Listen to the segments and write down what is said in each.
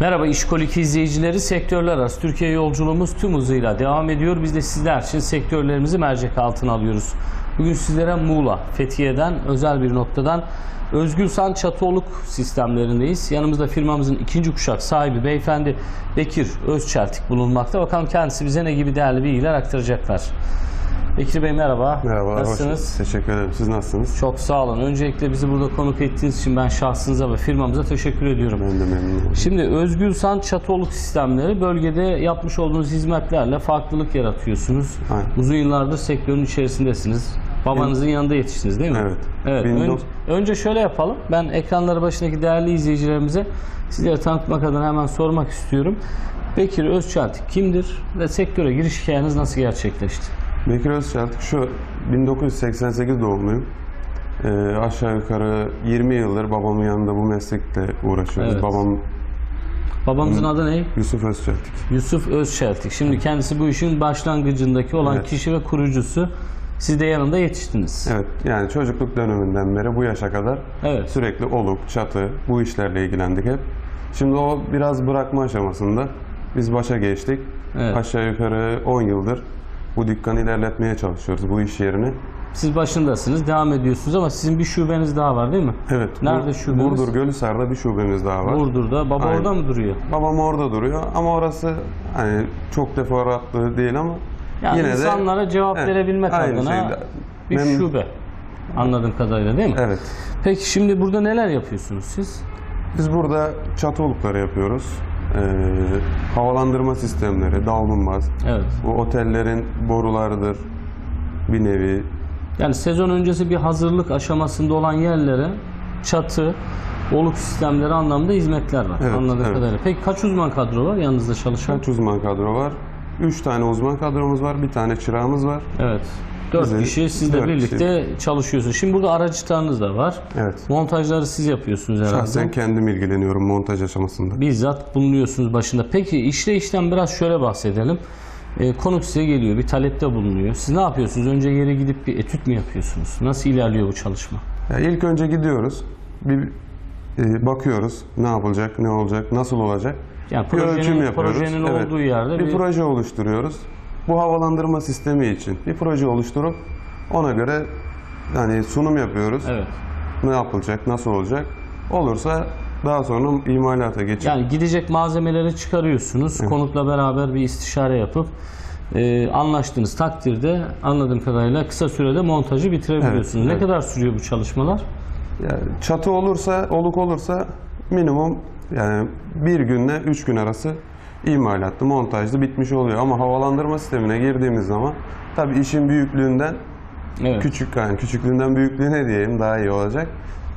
Merhaba İşkolik izleyicileri. Sektörler arası Türkiye yolculuğumuz tüm hızıyla devam ediyor. Biz de sizler için sektörlerimizi mercek altına alıyoruz. Bugün sizlere Muğla, Fethiye'den özel bir noktadan Özgülsan Çatoluk sistemlerindeyiz. Yanımızda firmamızın ikinci kuşak sahibi beyefendi Bekir Özçeltik bulunmakta. Bakalım kendisi bize ne gibi değerli bilgiler aktaracaklar. Bekir Bey merhaba. Merhaba, Nasılsınız? Teşekkür ederim. Siz nasılsınız? Çok sağ olun. Öncelikle bizi burada konuk ettiğiniz için ben şahsınıza ve firmamıza teşekkür ediyorum. Ben de memnun oldum. Şimdi Özgür Sant Çatoluk sistemleri bölgede yapmış olduğunuz hizmetlerle farklılık yaratıyorsunuz. Aynen. Uzun yıllardır sektörün içerisindesiniz. Babanızın yanında yetiştiniz değil mi? Evet. Evet. Ön- önce şöyle yapalım. Ben ekranları başındaki değerli izleyicilerimize sizleri tanıtmak adına hemen sormak istiyorum. Bekir Özçeltik kimdir ve sektöre giriş hikayeniz nasıl gerçekleşti? Bekir Özçeltik şu 1988 doğumluyum. Ee, aşağı yukarı 20 yıldır babamın yanında bu meslekle uğraşıyoruz. Evet. Babam Babamızın adı ne? Yusuf Özçeltik. Yusuf Özçeltik. Şimdi kendisi bu işin başlangıcındaki olan Evet. kişi ve kurucusu. Siz de yanında yetiştiniz. Evet yani çocukluk döneminden beri bu yaşa kadar Evet. sürekli oluk, çatı bu işlerle ilgilendik hep. Şimdi o biraz bırakma aşamasında biz başa geçtik. Evet. Aşağı yukarı 10 yıldır bu dükkanı ilerletmeye çalışıyoruz bu iş yerini. Siz başındasınız, devam ediyorsunuz ama sizin bir şubeniz daha var değil mi? Evet. Nerede Bur- şubemiz? Burdur Gölhisar'da bir şubemiz daha var. Burdur'da. Baba Aynen. orada mı duruyor? Babam orada duruyor ama orası hani çok deforatlı değil ama Yani yine insanlara de cevap Evet, verebilmek aynı adına şeyde. bir Memnun- şube. Anladığım kadarıyla değil mi? Evet. Peki şimdi burada neler yapıyorsunuz siz? Biz burada çatı olukları yapıyoruz. Ee, havalandırma sistemleri, davlumbaz. Evet. Bu otellerin borularıdır bir nevi. Yani sezon öncesi bir hazırlık aşamasında olan yerlere çatı, oluk sistemleri anlamda hizmetler var. Evet, Anladığım evet. kadarıyla. Peki kaç uzman kadro var yanınızda çalışan? Kaç uzman kadro var? Üç tane uzman kadromuz var, bir tane çırağımız var. Evet. Dört Bizim kişi sizle dört birlikte çalışıyorsunuz. Şimdi burada araçlarınız da var. Evet. Montajları siz yapıyorsunuz herhalde. Şahsen kendim ilgileniyorum montaj aşamasında. bizzat bulunuyorsunuz başında. Peki işleyişten biraz şöyle bahsedelim. Ee, konuk size geliyor, bir talepte bulunuyor. Siz ne yapıyorsunuz? Önce yere gidip bir etüt mü yapıyorsunuz? Nasıl ilerliyor bu çalışma? Ya ilk önce gidiyoruz. Bir e, bakıyoruz ne yapılacak, ne olacak, nasıl olacak. Yani Bir ölçüm yapıyoruz. projenin Evet. olduğu yerde bir, bir, proje oluşturuyoruz. Bu havalandırma sistemi için bir proje oluşturup ona göre yani sunum yapıyoruz. Evet. Ne yapılacak, nasıl olacak? Olursa daha sonra imalata geçip Yani gidecek malzemeleri çıkarıyorsunuz. Konukla beraber bir istişare yapıp e, anlaştığınız takdirde anladığım kadarıyla kısa sürede montajı bitirebiliyorsunuz. Evet, ne evet. kadar sürüyor bu çalışmalar? yani çatı olursa, oluk olursa minimum yani bir günle üç gün arası imalatlı, montajlı bitmiş oluyor. Ama havalandırma sistemine girdiğimiz zaman tabii işin büyüklüğünden Evet. küçük yani küçüklüğünden büyüklüğüne diyeyim daha iyi olacak.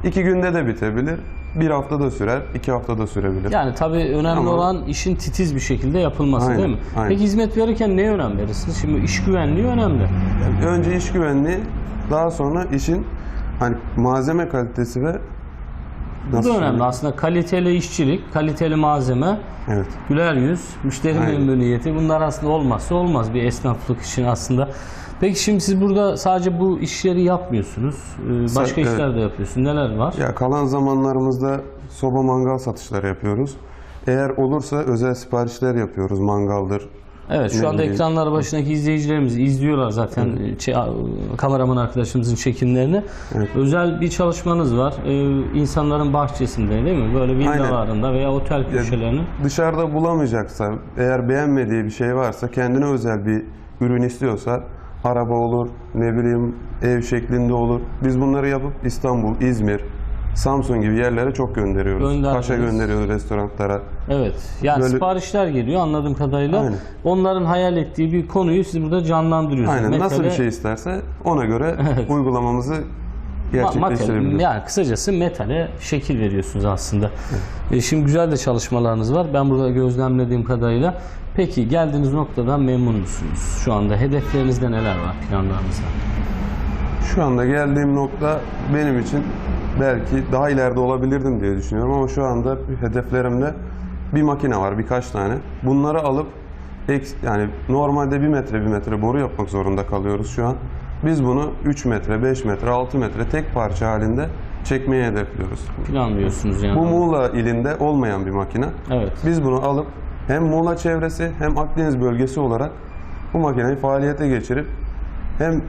İki günde de bitebilir. Bir hafta da sürer, iki hafta da sürebilir. Yani tabii önemli Ama- olan işin titiz bir şekilde yapılması Aynen, değil mi? aynen. Peki hizmet verirken neye önem verirsiniz? Şimdi iş güvenliği önemli. Önce iş güvenliği, daha sonra işin hani malzeme kalitesi ve Bu da nasıl önemli aslında. Kaliteli işçilik, kaliteli malzeme, Evet. güler yüz, müşteri Aynen. memnuniyeti bunlar aslında olmazsa olmaz bir esnaflık için aslında. Peki şimdi siz burada sadece bu işleri yapmıyorsunuz. Ee, Başka evet. işler de yapıyorsunuz. Neler var? Ya kalan zamanlarımızda soba mangal satışları yapıyoruz. Eğer olursa özel siparişler yapıyoruz. Mangaldır. Evet şu anda ekranlar başındaki izleyicilerimiz izliyorlar zaten e, çe- kameraman arkadaşımızın çekimlerini. Özel bir çalışmanız var. Ee, insanların bahçesinde değil mi? Böyle villalarında veya otel köşelerinin. Dışarıda bulamayacaksa, eğer beğenmediği bir şey varsa, kendine özel bir ürün istiyorsa araba olur, ne bileyim ev şeklinde olur. Biz bunları yapıp İstanbul, İzmir, Samsun gibi yerlere çok gönderiyoruz. Kaş'a gönderiyoruz restoranlara. Evet. Yani Böyle- siparişler geliyor anladığım kadarıyla. Aynen. Onların hayal ettiği bir konuyu siz burada canlandırıyorsunuz. Aynen nasıl Metale- bir şey isterse ona göre uygulamamızı Ma- gerçekleştirebiliyoruz. metal- yani kısacası metale şekil veriyorsunuz aslında. E, şimdi güzel de çalışmalarınız var. Ben burada gözlemlediğim kadarıyla. Peki geldiğiniz noktadan memnun musunuz? Şu anda hedeflerinizde neler var planlarınızda? Şu anda geldiğim nokta benim için belki daha ileride olabilirdim diye düşünüyorum ama şu anda hedeflerimde bir makine var birkaç tane. Bunları alıp yani normalde 1 metre 1 metre boru yapmak zorunda kalıyoruz şu an. Biz bunu 3 metre, 5 metre, 6 metre tek parça halinde çekmeye hedefliyoruz. Planlıyorsunuz yani. Bu Muğla ilinde olmayan bir makine. Evet. Biz bunu alıp hem Muğla çevresi hem Akdeniz bölgesi olarak bu makineyi faaliyete geçirip hem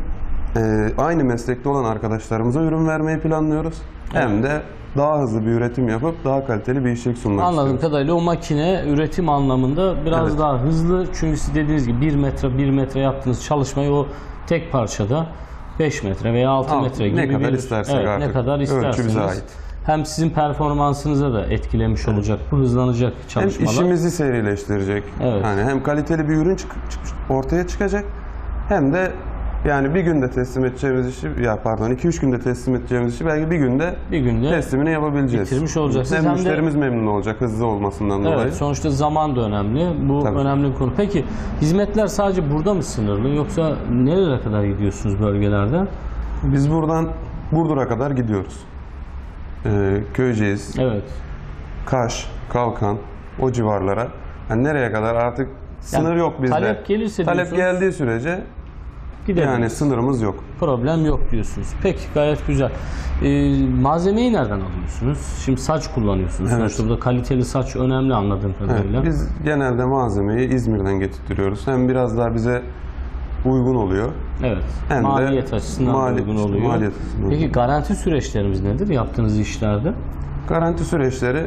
e, aynı meslekte olan arkadaşlarımıza ürün vermeyi planlıyoruz. Hem de daha hızlı bir üretim yapıp daha kaliteli bir işçilik sunmak Anladığım istiyoruz. kadarıyla o makine üretim anlamında biraz Evet. daha hızlı. Çünkü siz dediğiniz gibi 1 metre 1 metre yaptığınız çalışmayı o tek parçada 5 metre veya 6 Al, metre ne gibi kadar bir istersek evet, ne artık. kadar Ölçü bize isterseniz. ait. Hem sizin performansınıza da etkilemiş olacak. Bu hızlanacak Hem çalışmalar. işimizi serileştirecek. Evet. Yani hem kaliteli bir ürün çık- çık- ortaya çıkacak hem de yani bir günde teslim edeceğimiz işi ya pardon 2-3 günde teslim edeceğimiz işi belki bir günde bir günde teslimini yapabileceğiz. bitirmiş olacaksınız. Hem, Hem de- müşterimiz memnun olacak hızlı olmasından dolayı. Evet, sonuçta zaman da önemli. Bu Tabii. önemli bir konu. Peki hizmetler sadece burada mı sınırlı yoksa nerelere kadar gidiyorsunuz bölgelerde? Biz buradan Burdur'a kadar gidiyoruz. Ee, Köyceğiz, Evet. Kaş, Kalkan o civarlara. Yani nereye kadar artık sınır yok bizde. talep gelirse Talep diyorsunuz. geldiği sürece Gidelim. yani sınırımız yok. Problem yok diyorsunuz. Peki gayet güzel. Ee, malzemeyi nereden alıyorsunuz? Şimdi saç kullanıyorsunuz. Evet. Sonuçta burada kaliteli saç önemli anladığım Evet, kadarıyla. biz genelde malzemeyi İzmir'den getirtiyoruz. Hem biraz daha bize uygun oluyor. Evet. Hem de maliyet açısından da mali- uygun oluyor. maliyet açısından. Peki garanti süreçlerimiz nedir yaptığınız işlerde? Garanti süreçleri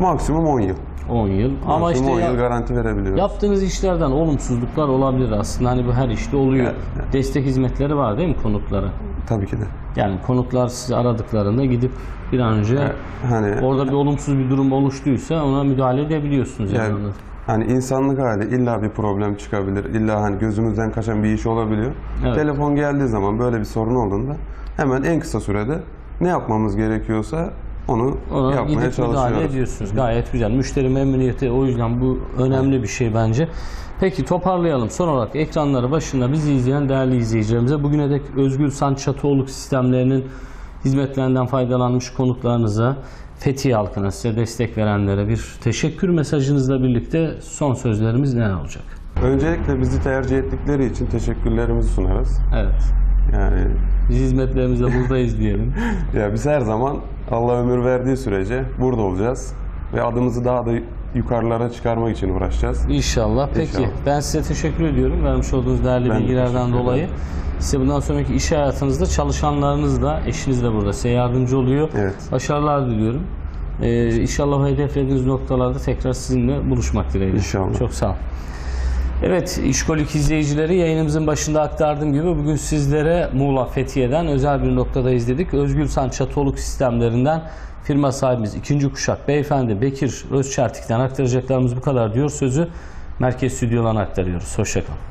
maksimum 10 yıl. 10 yıl. Ama Maksimum işte 10 ya- yıl garanti verebiliyoruz. yaptığınız işlerden olumsuzluklar olabilir aslında. Hani bu her işte oluyor. Evet, evet. Destek hizmetleri var değil mi konuklara? Tabii ki de. Yani konuklar sizi aradıklarında gidip bir an önce Hani orada bir olumsuz bir durum oluştuysa ona müdahale edebiliyorsunuz yani. Yani hani insanlık hali illa bir problem çıkabilir. İlla hani gözümüzden kaçan bir iş olabiliyor. Evet. Telefon geldiği zaman böyle bir sorun olduğunda hemen en kısa sürede ne yapmamız gerekiyorsa onu Ona yapmaya çalışıyoruz. ediyorsunuz. Gayet güzel. Müşteri memnuniyeti o yüzden bu önemli bir şey bence. Peki toparlayalım. Son olarak ekranları başında bizi izleyen değerli izleyicilerimize bugüne dek Özgül San Çatıoluk sistemlerinin hizmetlerinden faydalanmış konuklarınıza, Fethiye halkına size destek verenlere bir teşekkür mesajınızla birlikte son sözlerimiz neler olacak? Öncelikle bizi tercih ettikleri için teşekkürlerimizi sunarız. Evet. Yani Biz hizmetlerimizde buradayız diyelim. ya biz her zaman Allah ömür verdiği sürece burada olacağız ve adımızı daha da yukarılara çıkarmak için uğraşacağız. İnşallah. Peki İnşallah. ben size teşekkür ediyorum vermiş olduğunuz değerli Ben de bilgilerden dolayı. Size bundan sonraki iş hayatınızda çalışanlarınız da eşiniz de burada size yardımcı oluyor. Evet. Başarılar diliyorum. Ee, inşallah hedeflediğiniz noktalarda tekrar sizinle buluşmak dileğiyle. İnşallah. Çok sağ olun. Evet, İşkolik izleyicileri yayınımızın başında aktardığım gibi bugün sizlere Muğla Fethiye'den özel bir noktada izledik. Özgül San Çatoluk sistemlerinden firma sahibimiz ikinci kuşak beyefendi Bekir Özçertik'ten aktaracaklarımız bu kadar diyor. Sözü merkez stüdyodan aktarıyoruz. Hoşçakalın.